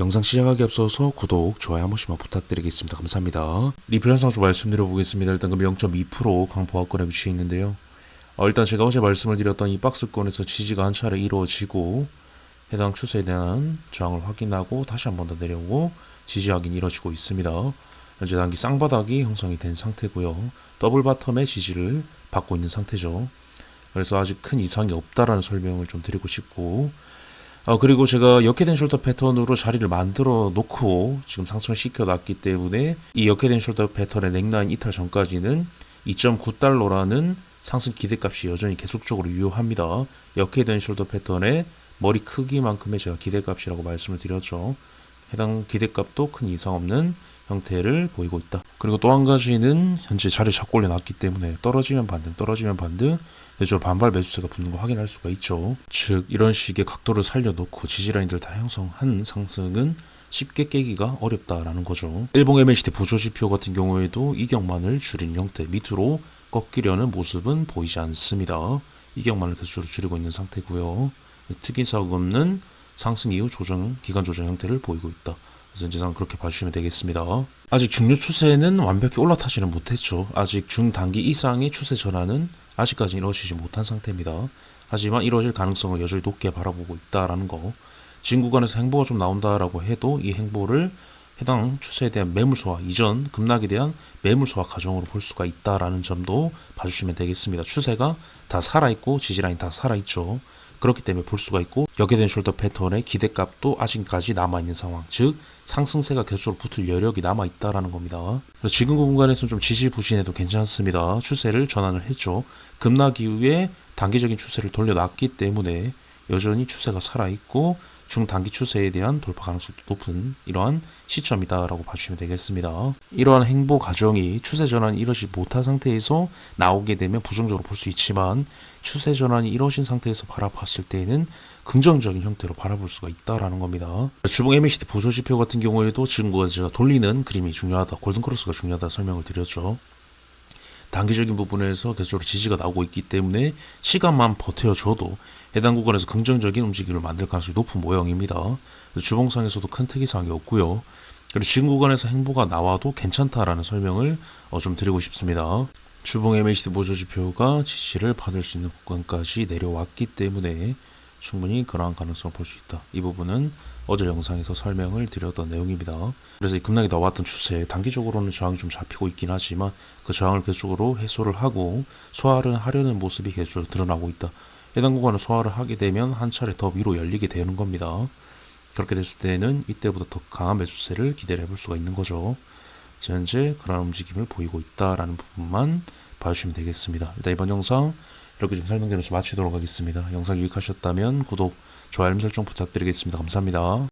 영상 시작하기 앞서서 구독, 좋아요 한 번씩만 부탁드리겠습니다. 감사합니다. 리플 현상 좀 말씀드려 보겠습니다. 일단 그럼 0.2% 강보합권에 위치해 있는데요. 어, 일단 제가 어제 말씀을 드렸던 이 박스권에서 지지가 한 차례 이루어지고 해당 추세에 대한 저항을 확인하고 다시 한 번 더 내려오고 지지 확인이 이루어지고 있습니다. 현재 단기 쌍바닥이 형성이 된 상태고요. 더블 바텀의 지지를 받고 있는 상태죠. 그래서 아직 큰 이상이 없다라는 설명을 좀 드리고 싶고 어, 그리고 제가 역회된 숄더 패턴으로 자리를 만들어 놓고 지금 상승을 시켜 놨기 때문에 이 역회된 숄더 패턴의 넥라인 이탈 전까지는 2.9달러라는 상승 기대값이 여전히 계속적으로 유효합니다. 역회된 숄더 패턴의 머리 크기만큼의 제가 기대값이라고 말씀을 드렸죠. 해당 기대값도 큰 이상 없는 형태를 보이고 있다. 그리고 또 한 가지는 현재 자리 잡고 올려놨기 때문에 떨어지면 반등, 떨어지면 반등, 내주 반발 매수세가 붙는 거 확인할 수가 있죠. 즉 이런 식의 각도를 살려놓고 지지라인들 다 형성한 상승은 쉽게 깨기가 어렵다라는 거죠. 일봉 MACD 보조지표 같은 경우에도 이격만을 줄인 형태 밑으로 꺾이려는 모습은 보이지 않습니다. 이격만을 계속적으로 줄이고 있는 상태고요. 특이사항 없는 상승 이후 조정 기간 조정 형태를 보이고 있다. 이제상 그렇게 봐주시면 되겠습니다. 아직 중류 추세는 완벽히 올라타지는 못했죠. 아직 중단기 이상의 추세 전환은 아직까지 이루어지지 못한 상태입니다. 하지만 이루어질 가능성을 여전히 높게 바라보고 있다라는 거. 지금 구간에서 행보가 좀 나온다라고 해도 이 행보를 해당 추세에 대한 매물 소화 이전 급락에 대한 매물 소화 과정으로 볼 수가 있다라는 점도 봐주시면 되겠습니다. 추세가 다 살아있고 지지라인 다 살아있죠. 그렇기 때문에 볼 수가 있고 역계된 숄더 패턴의 기대값도 아직까지 남아있는 상황. 즉 상승세가 계속적으로 붙을 여력이 남아있다라는 겁니다. 그래서 지금 공간에서는 좀 지지부진해도 괜찮습니다. 추세를 전환을 했죠. 급락 이후에 단기적인 추세를 돌려놨기 때문에 여전히 추세가 살아있고 중단기 추세에 대한 돌파 가능성도 높은 이러한 시점이다라고 봐주시면 되겠습니다. 이러한 행보 과정이 추세 전환이 이루어지지 못한 상태에서 나오게 되면 부정적으로 볼 수 있지만 추세 전환이 이루어진 상태에서 바라봤을 때에는 긍정적인 형태로 바라볼 수가 있다라는 겁니다. 주봉 MACD 보조 지표 같은 경우에도 지금 그 제가 돌리는 그림이 중요하다, 골든 크로스가 중요하다 설명을 드렸죠. 단기적인 부분에서 계속적으로 지지가 나오고 있기 때문에 시간만 버텨줘도 해당 구간에서 긍정적인 움직임을 만들 가능성이 높은 모양입니다. 주봉상에서도 큰 특이사항이 없고요. 그리고 지금 구간에서 행보가 나와도 괜찮다라는 설명을 어, 좀 드리고 싶습니다. 주봉 MACD 보조지표가 지지를 받을 수 있는 구간까지 내려왔기 때문에 충분히 그러한 가능성을 볼 수 있다. 이 부분은 어제 영상에서 설명을 드렸던 내용입니다. 그래서 이 급락이 나왔던 추세, 단기적으로는 저항이 좀 잡히고 있긴 하지만 그 저항을 계속으로 해소를 하고 소화를 하려는 모습이 계속적으로 드러나고 있다. 해당 구간을 소화를 하게 되면 한 차례 더 위로 열리게 되는 겁니다. 그렇게 됐을 때는 이때보다 더 강한 매수세를 기대를 해볼 수가 있는 거죠. 현재 그런 움직임을 보이고 있다라는 부분만 봐주시면 되겠습니다. 일단 이번 영상 이렇게 좀 설명드려서 마치도록 하겠습니다. 영상 유익하셨다면 구독, 좋아요, 알림 설정 부탁드리겠습니다. 감사합니다.